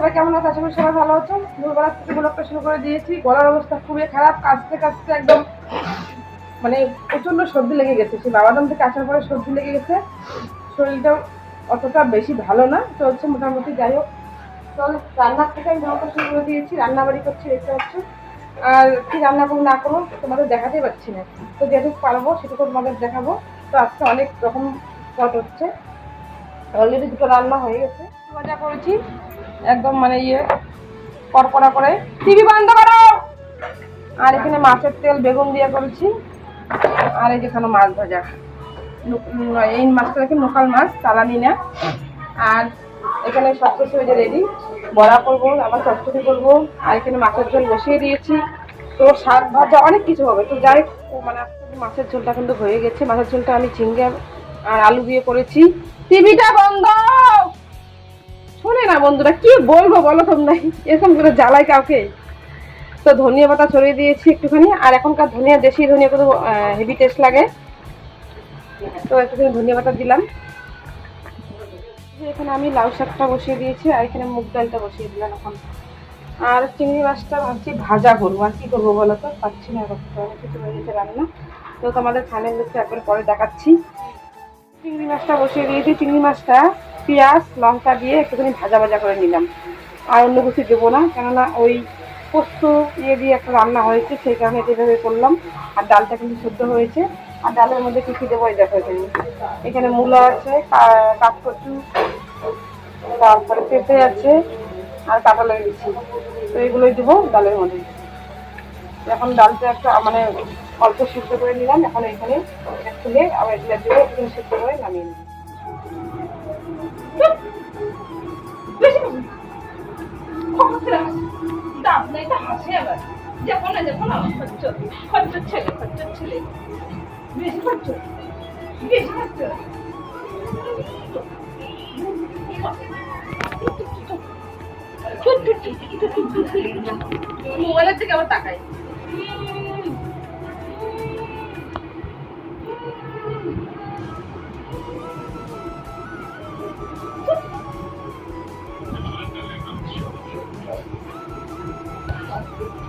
সবাই কেমন আছে? আশা করি সবাই ভালো আছো। দুপুরবেলা থেকে ব্লগটা শুরু করে দিয়েছি। গলার অবস্থা খুবই খারাপ, কাশতে কাশতে একদম মানে প্রচণ্ড সর্দি লেগে গেছে। সেই বাবাদাম থেকে আসার পরে সর্দি লেগে গেছে। শরীরটাও অতটা বেশি ভালো না চলছে মোটামুটি যাই হোক। চল, রান্নার থেকে আমি ব্লগটা শুরু করে দিয়েছি। রান্না বাড়ি করছি, দেখতে পাচ্ছ। আর কি রান্না করব, না করব, তোমাদের দেখাতেই পাচ্ছি না। তো যেটুকু পারব, সেটুকু তোমাদের দেখাবো। তো আজকে অনেক রকম পট হচ্ছে। অলরেডি দুটো রান্না হয়ে গেছে। মজা করেছি। একদম মানে ইয়ে কড়কড়া করে। টিভি বন্ধ করো! আর এখানে মাছের তেল, বেগুন দিয়ে করেছি। আর এই যেখানে মাছ ভাজা। এই মাছটা দেখে লোকাল মাছ, চালানি না। আর এখানে সব কিছু যে রেডি বড়া করব, আবার চচ্চড়ি করব। আর এখানে মাছের ঝোল বসিয়ে দিয়েছি। তো শাক ভাজা অনেক কিছু হবে। তো যাই মানে মাছের ঝোলটা কিন্তু হয়ে গেছে। মাছের ঝোলটা আমি ঝিঙ্গে আর আলু দিয়ে করেছি। টিভিটা বন্ধ! শোনে না বন্ধুরা, কি বলব বলো তোমরা? এরকম করে জ্বালায় কাউকে? তো ধনিয়া পাতা ছড়িয়ে দিয়েছি একটুখানি, আর এখনকার ধনিয়া, দেশি ধনিয়া কিন্তু হেভি টেস্ট লাগে। তো একটুখানি ধনিয়া পাতা দিলাম। এখানে আমি লাউ শাকটা বসিয়ে দিয়েছি, আর এখানে মুগ ডালটা বসিয়ে দিলাম এখন। আর চিংড়ি মাছটা ভাবছি ভাজা করব। আর কি করব বলো তো? পাচ্ছি না কিছু হয়ে গেছে রান্না। তো তোমাদের ফাইনাল লুকটা একবার পরে দেখাচ্ছি। চিংড়ি মাছটা বসিয়ে দিয়েছি। চিংড়ি মাছটা পেঁয়াজ, লঙ্কা দিয়ে একটুখানি ভাজা ভাজা করে নিলাম। আর অন্য কিছু দেবো না, কেননা ওই পোস্ত ইয়ে দিয়ে একটা রান্না হয়েছে, সেই কারণে এভাবে করলাম। আর ডালটা কিন্তু শুদ্ধ হয়েছে। আর ডালের মধ্যে কী দেবো এই দেখো এখানে। এখানে মূলা আছে কাঠকচু তারপরে পেঁপে আছে, আর কাঁটা লেগেছি। তো এগুলোই দেবো ডালের মধ্যে। এখন ডালটা একটা মানে অল্প সিদ্ধ করে নিলাম, এখন এখানে এটা খুলে আবার এগুলো দিয়ে একটু সিদ্ধ করে নামিয়ে দেখো না ছেলে ছেলে মোবাইলের থেকে আবার তাকাই।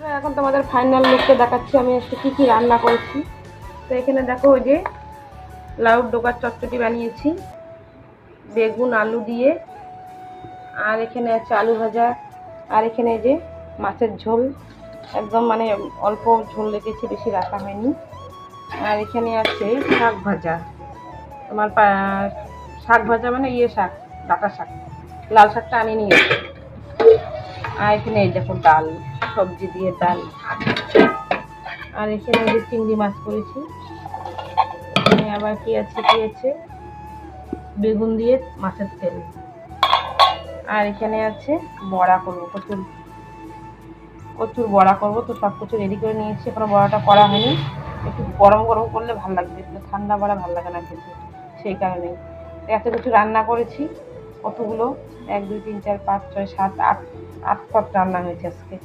এখন তোমাদের ফাইনাল লুকটা দেখাচ্ছি। আমি আজকে কী কী রান্না করেছি। তো এখানে দেখো ওই যে লাউর ডোকার চটচটি বানিয়েছি। বেগুন, আলু দিয়ে। আর এখানে আছে আলু ভাজা। আর এখানে যে মাছের ঝোল। একদম মানে অল্প ঝোল রেখেছি, বেশি রাখা হয়নি। আর এখানে আছে শাক ভাজা। তোমার শাক ভাজা মানে ইয়ে শাক, ডাটা শাক। লাল শাকটা আনি নিয়ে আর এখানে এই দেখো ডাল। সবজি দিয়ে ডাল আর এখানে যে চিংড়ি মাছ করেছি। আবার কি আছে কি আছে? বেগুন দিয়ে মাছের তেল। আর এখানে আছে বড়া করব প্রচুর প্রচুর বড়া করব, তো সব কিছু রেডি করে নিয়েছি। এখনও বড়াটা করা হয়নি। একটু গরম গরম করলে ভালো লাগবে ঠান্ডা বড়া ভালো লাগে না কিন্তু সেই কারণেই। এত কিছু রান্না করেছি, কতগুলো? এক, দুই, তিন, চার, পাঁচ, ছয়, সাত, আট আট পথ রান্না হয়েছে আজকে।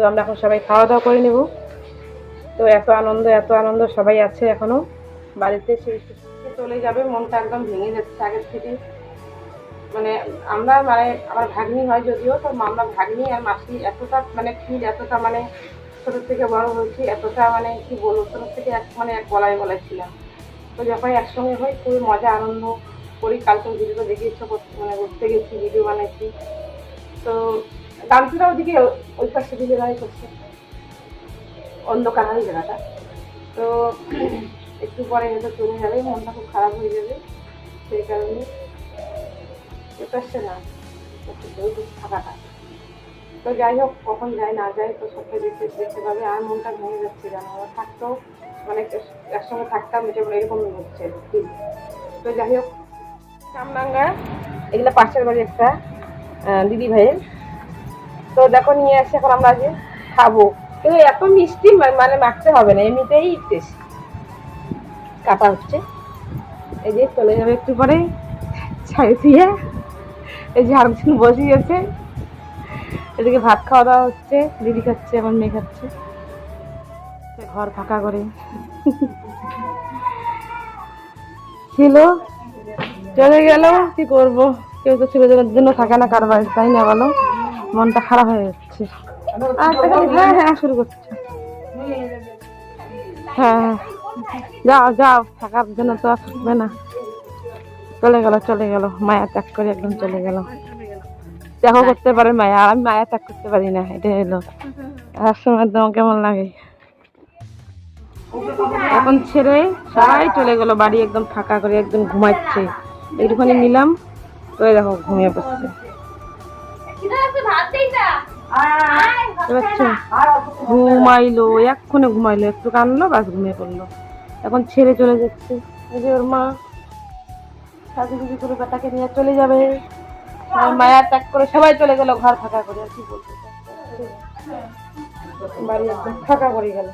তো আমরা এখন সবাই খাওয়া দাওয়া করে নেব। তো এত আনন্দ এত আনন্দ, সবাই আছে এখনও। বাড়িতে সেই চলে যাবে, মনটা একদম ভেঙে যাচ্ছে আগের থেকে। মানে আমরা মানে আমার ভাগ্নি হয় যদিও, তো আমরা ভাগ্নি আর মাসি এতটা মানে ফিল এতটা মানে ছোট থেকে বড় হয়েছি, এতটা মানে কি বলব, ছোট থেকে এক মানে এক গলায় গলায় ছিলাম। তো যখন একসঙ্গে হই, খুবই মজা, আনন্দ করি। কালকে ভিডিও দেখিয়েছো মানে ঘুরতে গেছি ভিডিও বানাইছি। তো গামছাটা ওদিকে ওই পাশে দাঁড়িয়ে করছে। অন্ধকার হয় জায়গাটা। তো একটু পরে হয়তো চলে যাবে মনটা খুব খারাপ হয়ে যাবে। সেই কারণে পারছে না একটু থাকাটা। তো যাই হোক কখন যায় না যায় তো সবকে দেখতে দেখতে পাবে আর মনটা ভেঙে যাচ্ছে জানো আমরা থাকতেও মানে একসঙ্গে থাকতাম এটা বলে এরকম হচ্ছে তো যাই হোক কামরাঙ্গা এগুলো পাশের বাড়ি একটা দিদি ভাইয়ের। তো দেখো, নিয়ে আসে, এখন আমরা আজকে খাব। কিন্তু এত মিষ্টি মানে মাখতে হবে না, এমনিতেই টেস্ট কাটা হচ্ছে। এই যে চলে যাবে একটু পরে, ছাই দিয়ে। এই যে আরেকজন বসিয়েছে এদিকে ভাত খাওয়া দাওয়া হচ্ছে, দিদি খাচ্ছে এখন মেয়ে খাচ্ছে। ঘর ফাঁকা করে। ছিল চলে গেল, কি করব? কেউ তো ছেলেদের জন্য থাকে না কার বাড়ি তাই না বলো? মনটা খারাপ হয়ে যাচ্ছে। হ্যাঁ হ্যাঁ শুরু করছে। হ্যাঁ হ্যাঁ। যাও যাও, থাকার জন্য তো আর থাকবে না। চলে গেল চলে গেল। মায়া ত্যাগ করে একদম চলে গেল। ত্যাগও করতে পারে মায়া আমি মায়া ত্যাগ করতে পারি না এটা হলো। আর সময় তোমার কেমন লাগে? এখন ছেড়ে সবাই চলে গেল, বাড়ি একদম ফাঁকা করে একদম ঘুমাচ্ছে। এইটুখানি নিলাম, তো দেখো ঘুমিয়ে পড়ছে? ঘুমাইলো এক্ষণে ঘুমাইলো একটু কানলো বাস ঘুমিয়ে পড়ল। এখন ছেড়ে চলে যাচ্ছে। এই যে ওর মা সাজু করে বেটাকে নিয়ে চলে যাবে। মায়া ত্যাগ করে সবাই চলে গেল ঘর ফাঁকা করে আর কি বলতে বাড়ি একদম ফাঁকা করে গেল।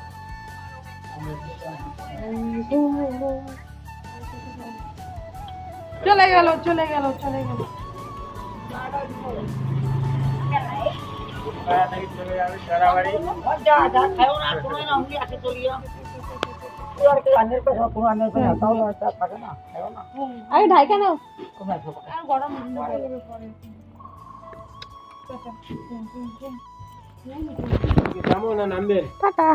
চলে গেল চলে গেল চলে গেল। আরে ঢাইকা নাও। Tata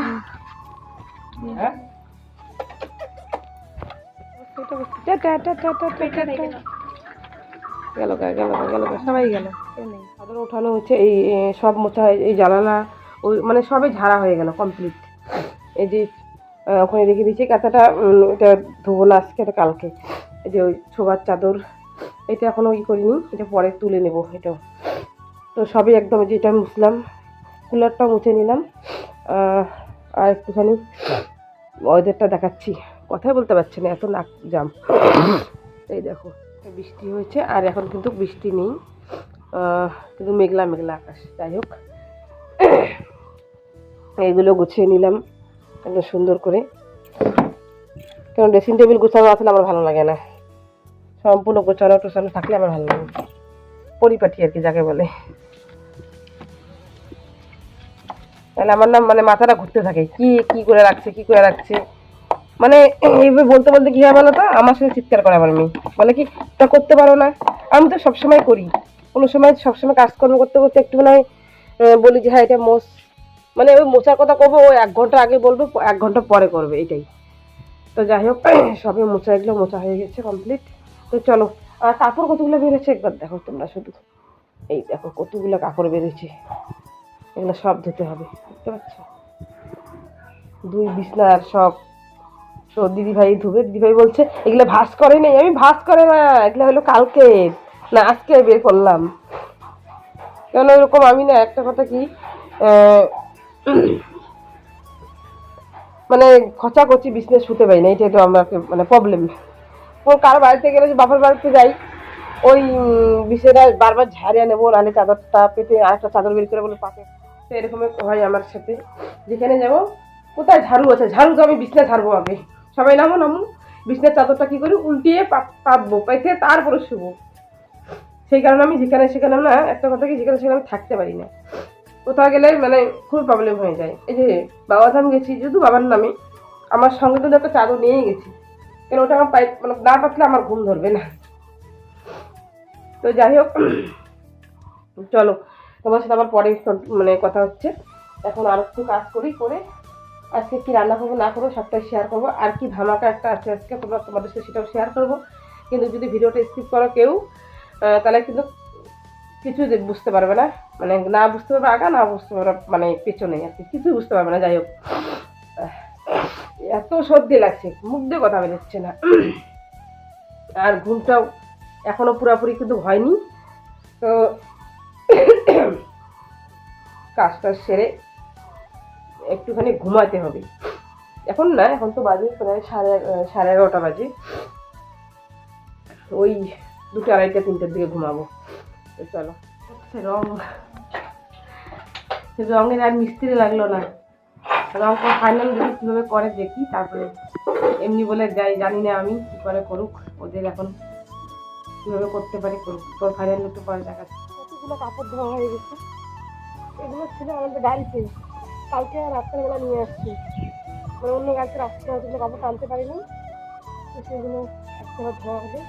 tata tata tata tata গেল গা, গেল গেল গা। সবাই গেল। চাদর ওঠানো হচ্ছে, এই সব মোছা এই জানালা, ওই মানে সবই ঝাড়া হয়ে গেল কমপ্লিট এই যে ওখানে রেখে দিয়েছি কাঁথাটা এটা ধোবো না আজকে, এটা কালকে। এই যে ওই ছোবার চাদর, এটা এখনও ই করিনি, এটা পরে তুলে নেব এটাও। তো সবই একদম যেটা মুছলাম, কুলারটাও মুছে নিলাম। আর একটুখানি ওয়েদারটা দেখাচ্ছি। কথাই বলতে পারছি না, এত নাক জাম। এই দেখো। বৃষ্টি হয়েছে, আর এখন কিন্তু বৃষ্টি নেই। কিন্তু মেঘলা মেঘলা আকাশ। যাই হোক এইগুলো গুছিয়ে নিলাম একদম সুন্দর করে। কারণ ড্রেসিং টেবিল গোছানো আসলে আমার ভালো লাগে না। সম্পূর্ণ গোছানো, টোছানো থাকলে আমার ভালো লাগে। পরিপাটি আর কি, যাকে বলে। তাহলে আমার নাম মানে মাথাটা ঘুরতে থাকে। কি কি করে রাখছে, কি করে রাখছে? মানে এইভাবে বলতে বলতে কি হয় বলো তো? আমার সাথে চিৎকার করে আমার মেয়ে। বলে কি তা করতে পারো না। আমি তো সবসময় করি। কোনো সময় সবসময় কাজকর্ম করতে করতে একটু মানে বলি যে হ্যাঁ এটা মোস। মানে ওই মোছার কথা করব ও এক ঘণ্টা আগে বলব, এক ঘণ্টা পরে করবে, এটাই। তো যাই হোক, সবই মোছা এগুলো মোছা হয়ে গেছে কমপ্লিট তো চলো, আর কাপড় কতগুলো বেরোচ্ছে একবার দেখো তোমরা শুধু। এই দেখো, কতগুলো কাপড় বেরোচ্ছে। এগুলো সব ধুতে হবে, বুঝতে পারছ? দুই বিছনার সব তো দিদি ভাই ধুবে দিদি ভাই বলছে, এগুলো ভাস করে নেই, আমি ভাস করে না, এগুলো হলো কালকে না, আজকে বের করলাম। কেন এরকম আমি না, একটা কথা কি মানে মানে খচাখচি বিজনেস শুতে পারি না এটা তো আমার মানে প্রবলেম কার বাড়িতে গেলে যে বাপের বাড়িতে যাই, ওই বিষয়টা বারবার ঝাড়িয়ে নেব, নাহলে চাদরটা পেতে আরেকটা চাদর বের করে বলে পাতে তো এরকমই হয় আমার সাথে। যেখানে যাব, কোথায় ঝাড়ু আছে? ঝাড়ু তো আমি বিছনা ছাড়বো আগে। সবাই নামো নামো। বিছনার চাদরটা কি করি, উল্টিয়ে পাতবো, পাইতে তারপরে শুবো। সেই কারণে আমি যেখানে সেখানে না, একটা কথা কি, যেখানে সেখানে আমি থাকতে পারি না। কোথাও গেলে মানে খুব প্রবলেম হয়ে যায়। এই যে বাবাধাম গেছি যেহেতু বাবার নামে আমার সঙ্গে কিন্তু একটা চাদর নিয়ে গেছি। কেন ওটা আমার পাই মানে না পাতলে আমার ঘুম ধরবে না। তো যাই হোক, চলো। তোমার সাথে আবার পরে মানে কথা হচ্ছে। এখন আর একটু কাজ করি, করে আজকে কি রান্না করব, না করব, সবটাই শেয়ার করব। আর কি ধামাকা একটা আছে আজকে, তোমরা তোমাদের সাথে সেটাও শেয়ার করব। কিন্তু যদি ভিডিওটা স্কিপ করো কেউ তাহলে কিন্তু কিছু বুঝতে পারবে না। মানে না বুঝতে পারবে আগা, না বুঝতে পারবে মানে পেছনে আর কি, কিছুই বুঝতে পারবে না, যাই হোক। এত সর্দি লাগছে, মুখ দিয়ে কথা বেরোচ্ছে না। আর ঘুমটাও এখনও পুরোপুরি কিন্তু হয়নি। তো কাজটা সেরে একটুখানি ঘুমাতে হবে। এখন না এখন তো বাজে প্রায় সাড়ে সাড়ে এগারোটা বাজে। ওই দুটো আড়াইটা তিনটের দিকে ঘুমাবো। তো চলো। হচ্ছে রং। রঙের আর মিস্ত্রি লাগল না। রং ফাইনাল দেখি কীভাবে করে দেখি তারপরে এমনি বলে যাই জানি না আমি কী করে করুক। ওদের এখন কীভাবে করতে পারি করুক। তোর ফাইনাল একটু পরে দেখাচ্ছি। কতগুলো কাপড় ধোয়া হয়ে গেছে? এগুলো ছিল আমাদের গাড়িতে কালকে রাত্রেবেলা নিয়ে আসছি। মানে অন্য গাড়িতে রাত্রে কিন্তু কাপড় টানতে পারিনি। সেগুলো একটা ধোয়া হবে।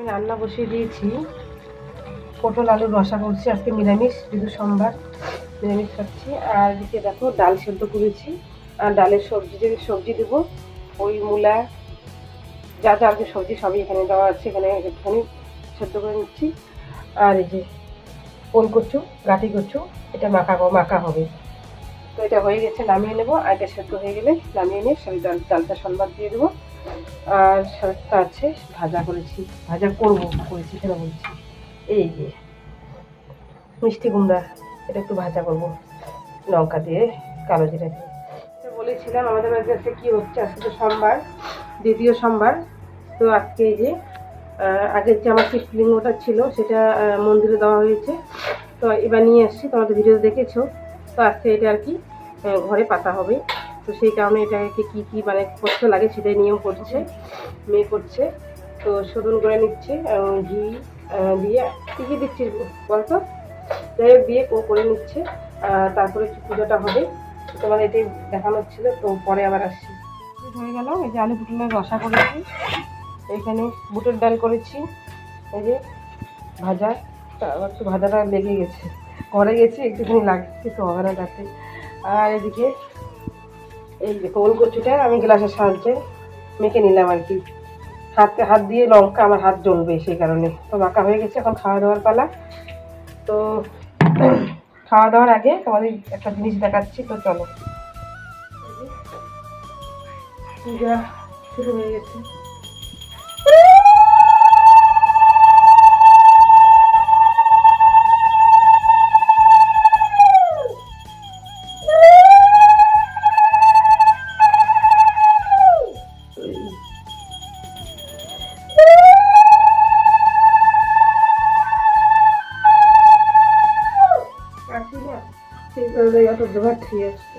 আমি রান্না বসিয়ে দিয়েছি। পটল আলুর রসা করছি, আজকে নিরামিষ যেহেতু সোমবার নিরামিষ খাচ্ছি। আর এদিকে দেখো, ডাল সেদ্ধ করেছি। আর ডালের সবজি, যে সবজি দেবো, ওই মূলা, যা যা আর সবজি সবই এখানে দেওয়া আছে, এখানে একটুখানি সেদ্ধ করে নিচ্ছি। আর এই যে ওল কচু গাটি কচু, এটা মাখা মাখা হবে। তো এটা হয়ে গেছে, নামিয়ে নেব। আর এটা সেদ্ধ হয়ে গেলে নামিয়ে নিয়ে সব ডাল, ডালটা সম্বাদ দিয়ে দেবো। আর শাকটা আছে, ভাজা করেছি, ভাজা করব, করেছি কেন বলছি। এই যে, মিষ্টি কুমড়া, এটা একটু ভাজা করব, লঙ্কা দিয়ে, কালো জিরা দিয়ে। বলেছিলাম আমাদের বাড়িতে আজকে কী হচ্ছে, আজকে তো সোমবার, দ্বিতীয় সোমবার। তো আজকে এই যে আগের যে আমার শিবলিঙ্গটা ছিল, সেটা মন্দিরে দেওয়া হয়েছে। তো এবার নিয়ে আসছি তোমাদের ভিডিও দেখেছ। তো আজকে এটা আর কি ঘরে পাতা হবে। তো সেই কারণে এটাকে কী কী মানে করতে লাগে সেটাই নিয়ম করছে, মেয়ে করছে। তো শোধন করে নিচ্ছে ঘি দিয়ে কী কী দিচ্ছি বলতো? যাই হোক, দিয়ে করে নিচ্ছে তারপরে পুজোটা হবে, তোমার এটাই দেখানো ছিল তো পরে আবার আসছি। হয়ে গেল, এই যে আলু পুটলের রসা করেছি, এখানে বুটের ডাল করেছি, এই যে ভাজা একটু ভাজাটা লেগে গেছে, ঘরে গেছি, একটুখানি লাগছে কিছু হবে না তাতে। আর এদিকে এই যে কোল কচুটা আমি গ্লাসের সাহায্যে মেখে নিলাম আর কি। হাতে হাত দিয়ে লঙ্কা আমার হাত জ্বলবে সেই কারণে। তো মাখা হয়ে গেছে, এখন খাওয়া দাওয়ার পালা। তো খাওয়া দাওয়ার আগে তোমাদের একটা জিনিস দেখাচ্ছি, তো চলো। পূজা শুরু হয়ে গেছে। ঠিক আসছে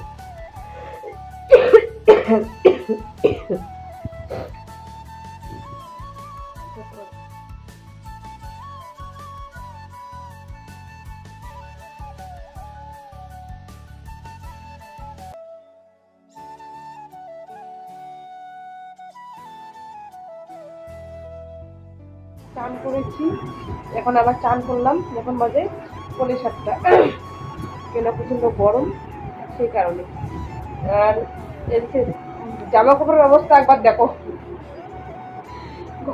চান করেছি। এখন আবার চান করলাম যখন বাজে পনেরো সাতটা। কেন প্রচণ্ড গরম, সেই কারণে। আর এদিকে জামা কাপড়ের অবস্থা একবার দেখো।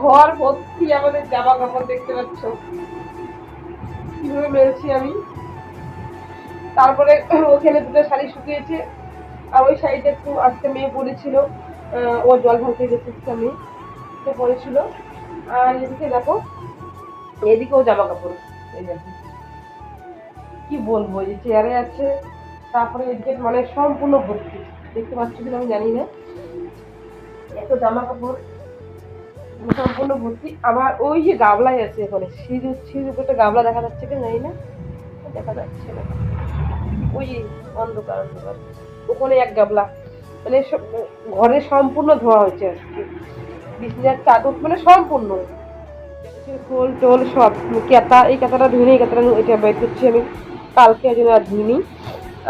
ঘর ভর্তি আমাদের জামা কাপড় দেখতে পাচ্ছ। কীভাবে মেরেছি আমি? তারপরে ওখানে দুটো শাড়ি শুকিয়েছে, আর ওই শাড়িটা একটু আজকে মেয়ে পরেছিল। ও জল ভরতে গেছে আমি সে আর এদিকে দেখো, এদিকেও জামা কাপড় এই দেখো। কি বলব যে চেয়ারে আছে, তারপরে এদিকে মানে সম্পূর্ণ ভর্তি, দেখতে পাচ্ছ কিনা আমি জানি না। এত জামা কাপড়, সম্পূর্ণ ভর্তি, আবার ওই যে গাবলাই আছে এখানে, সিঁড়ি, সিঁড়ির উপরে গাবলা দেখা যাচ্ছে কি জানি না, দেখা যাচ্ছে না। ওই অন্ধকার অন্ধকার। ওখানে এক গাবলা মানে ঘরে সম্পূর্ণ ধোয়া হয়েছে আজকে। বিছনার চাদর মানে সম্পূর্ণ। খোল, টোল সব, কেতা, এই কেতাটা ধুয়ে এই কেতাটা এটা বের করছি আমি। কালকে জন্য আর ধুইনি।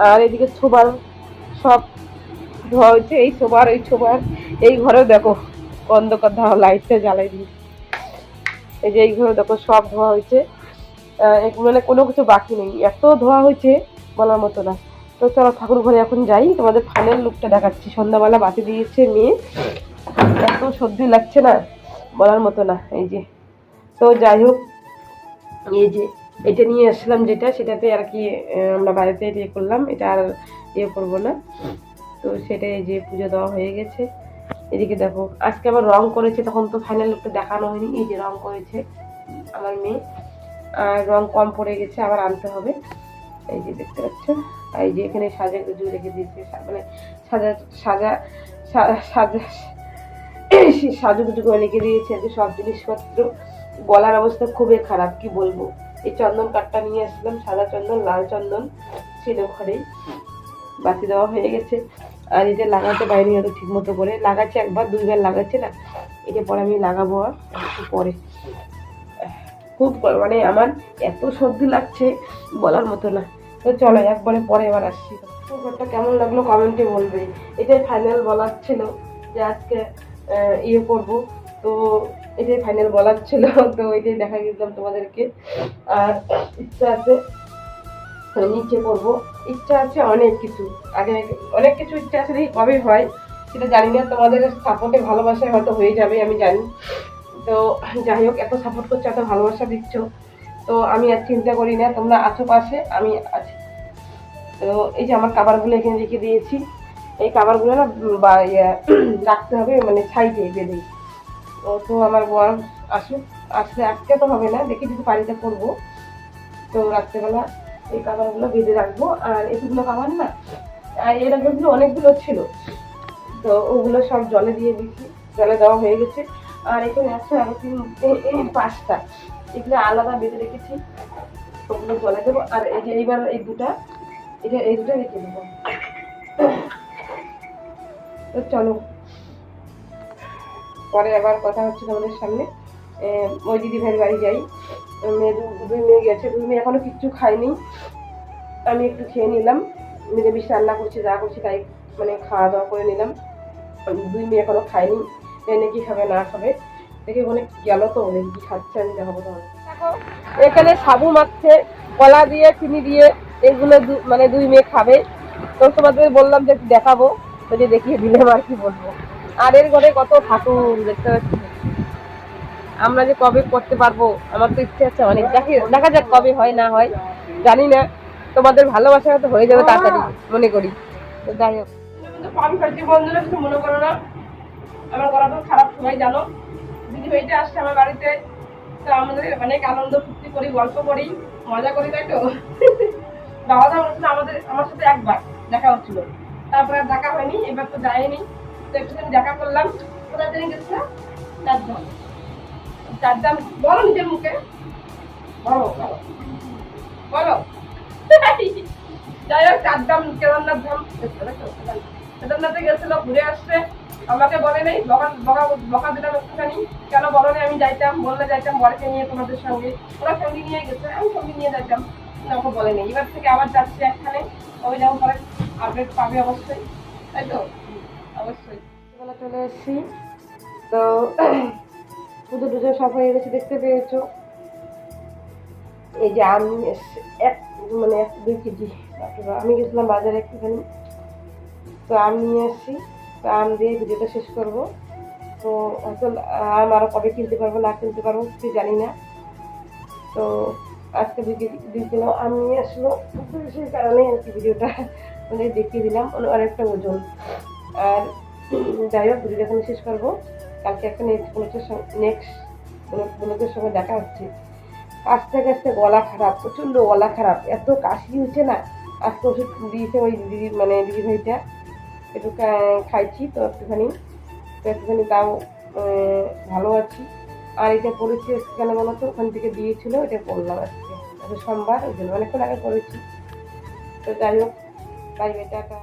আর এদিকে ছোবার সব ধোয়া হয়েছে। এই ছোবার এই ছোবার এই ঘরেও দেখো অন্ধকার ধোয়া লাইটটা জ্বালাই দিই এই যে এই ঘরে দেখো সব ধোয়া হয়েছে। মানে কোনো কিছু বাকি নেই। এত ধোয়া হয়েছে বলার মতো না। তো চলো ঠাকুর ঘরে এখন যাই। তোমাদের ফাইনাল লুকটা দেখাচ্ছি। সন্ধ্যাবেলা বাতি দিয়েছে মেয়ে। এত সর্দি লাগছে না বলার মতো না। এই যে। তো যাই হোক, এই যে এটা নিয়ে আসলাম যেটা, সেটাতে আর কি আমরা বাড়িতে ইয়ে করলাম, এটা আর ইয়ে করব না। তো সেটা এই যে পুজো দেওয়া হয়ে গেছে। এদিকে দেখো, আজকে আবার রং করেছে, তখন তো ফাইনাল লুকটা দেখানো হয়নি। এই যে রং করেছে আমার মেয়ে। আর রং কম পড়ে গেছে, আবার আনতে হবে। এই যে দেখতে পাচ্ছ। এই যে এখানে সাজা গুজু রেখে দিয়েছে মানে সাজা সাজা সাজা সাজুগুজু করে রেখে দিয়েছে। সব জিনিসপত্র। গলার অবস্থা খুবই খারাপ, কি বলব? এই চন্দন কাঠটা নিয়ে আসলাম সাদা চন্দন, লাল চন্দন ছিল ঘরেই বাতি দেওয়া হয়ে গেছে। আর এটা লাগাতে পারিনি হয়তো ঠিক মতো করে। লাগাচ্ছে একবার, দুইবার লাগাচ্ছে না। এটা পরে আমি লাগাবো আর একটু পরে। খুব মানে আমার এত সর্দি লাগছে বলার মতো না। তো চলো, একবারে পরে এবার আসছি। ঘরটা কেমন লাগল কমেন্টে বলবে। এটাই ফাইনাল বলার ছিল যে আজকে ইয়ে করব। তো এটাই ফাইনাল বলার ছিল তো এটাই দেখা গেছিলাম তোমাদেরকে। আর ইচ্ছা আছে নিচে করব ইচ্ছা আছে অনেক কিছু। আগে অনেক কিছু ইচ্ছা আছে দেখি কবে হয় সেটা জানি না। তোমাদের সাপোর্টে ভালোবাসায় হয়তো হয়ে যাবে আমি জানি। তো যাই হোক এত সাপোর্ট করছ এত ভালোবাসা দিচ্ছ। তো আমি আর চিন্তা করি না তোমরা আছো পাশে আমি আছি। তো এই যে আমার কাবারগুলো এখানে রেখে দিয়েছি। এই কাবারগুলো না ইয়ে, রাখতে হবে মানে সাইডে বেঁধে। তো তো আমার বর আসুক, আসলে আজকে তো হবে না, দেখি যদি বাড়িতে করব। তো রাত্রেবেলা এই কাবারগুলো বেঁধে রাখব, আর এতগুলো কাবার না, আর এর আগেগুলো অনেকগুলো ছিল। তো ওগুলো সব জলে দিয়ে দিচ্ছি জলে দেওয়া হয়ে গেছে। আর এখানে আছে আরও তিন, এই পাঁচটা, এগুলো আলাদা বেঁধে রেখেছি, ওগুলো জলে দেবো। আর এই যে এইবার এই দুটা এটা এই দুটো রেখে দেবো। তো চলো পরে আবার কথা হচ্ছে তোমাদের সামনে। ওই দিদি ভাইয়ের বাড়ি যাই। মেয়ে দুই মেয়ে গেছে দুই মেয়ে এখনও কিচ্ছু খায়নি। আমি একটু খেয়ে নিলাম। নিরামিষ রান্না করছি যা করছি তাই মানে খাওয়া দাওয়া করে নিলাম। দুই মেয়ে এখনও খায়নি। এনে কি খাবে না খাবে। দেখে অনেক গেল তো অনেক কি খাচ্ছে আমি দেখাবো তোমার দেখো। এখানে সাবু মাখছে কলা দিয়ে চিনি দিয়ে এগুলো দু- মানে দুই মেয়ে খাবে। তো তোমাদের বললাম যে দেখাবো তো যে দেখিয়ে দিলাম আর কি বলব। আর এর ঘরে কত ঠাকুর দেখতে পাচ্ছি। আমরা যে কবে করতে পারব, আমার তো ইচ্ছে আছে অনেক। দেখি, দেখা যাক কবে হয়, না হয়, জানি না। তোমাদের ভালোবাসা হয়তো হয়ে যাবে তাড়াতাড়ি, মনে করি। যাই হোক। মনে করো না। আমার খারাপ জানো। দিদি আসছে আমার বাড়িতে। তো আমাদের অনেক আনন্দ, ফুর্তি করি, গল্প করি, মজা করি, তাই তো? আমাদের, আমার সাথে একবার দেখা হচ্ছিল। তারপরে দেখা হয়নি, এবার তো যায়নি। তো একটুখানি দেখা করলাম। কোথায় জেনে গেছে চারজন চারজন বলো নিজের মুখে। বলো বলো। বলো। যাই হোক চারধাম কেদারনাথ ধাম। কেদারনাথে গেছিল, ঘুরে আসছে। আমাকে বলে নেই, বকা বকা বকা দিলাম একটুখানি। কেন বলো আমি যাইতাম, বললে যাইতাম, বরকে নিয়ে তোমাদের সঙ্গে। ওরা সঙ্গে নিয়ে গেছে, আমি সঙ্গে নিয়ে যাইতাম। আমাকে বলে নেই। এবার থেকে আবার যাচ্ছি একখানে। ওই যেমন পরে আপডেট পাবে অবশ্যই। তাই তো? চলে এসেছি। তো, পুজো টুজো সব হয়ে গেছে, দেখতে পেয়েছ? এই যে আম এক মানে এক, দুই কেজি আমি গেছিলাম বাজারে একটুখানি। তো আম নিয়ে এসেছি তো আম দিয়ে ভিডিওটা শেষ করব। তো হয়তো আম আরও কবে কিনতে পারব, না কিনতে পারব কিছু জানি না। তো আজকে দুই কেজি দুই কিলো আম নিয়ে আসলো। সেই কারণে আর কি ভিডিওটা মানে দেখিয়ে দিলাম। অনে- অনেকটা ওজন। আর যাই হোক ভিডিওটা এখানে শেষ করব। কালকে একটা নেক্সট ব্লগের নেক্সট ব্লগের সঙ্গে দেখা হচ্ছে। কাশতে কাশতে গলা খারাপ, প্রচণ্ড গলা খারাপ। এত কাশি হচ্ছে না, আজকে ওষুধ দিয়েছে ওই দিদি মানে ভাইটা। একটু খাইছি তো একটুখানি। তো একটুখানি তাও ভালো আছি। আর এটা পড়েছি কেন বলো তো? ওখান থেকে দিয়েছিল, এটা পড়লাম আজকে। সোমবার, ওই জন্য অনেকক্ষণ আগে পড়েছি তো যাই হোক তাই টাকা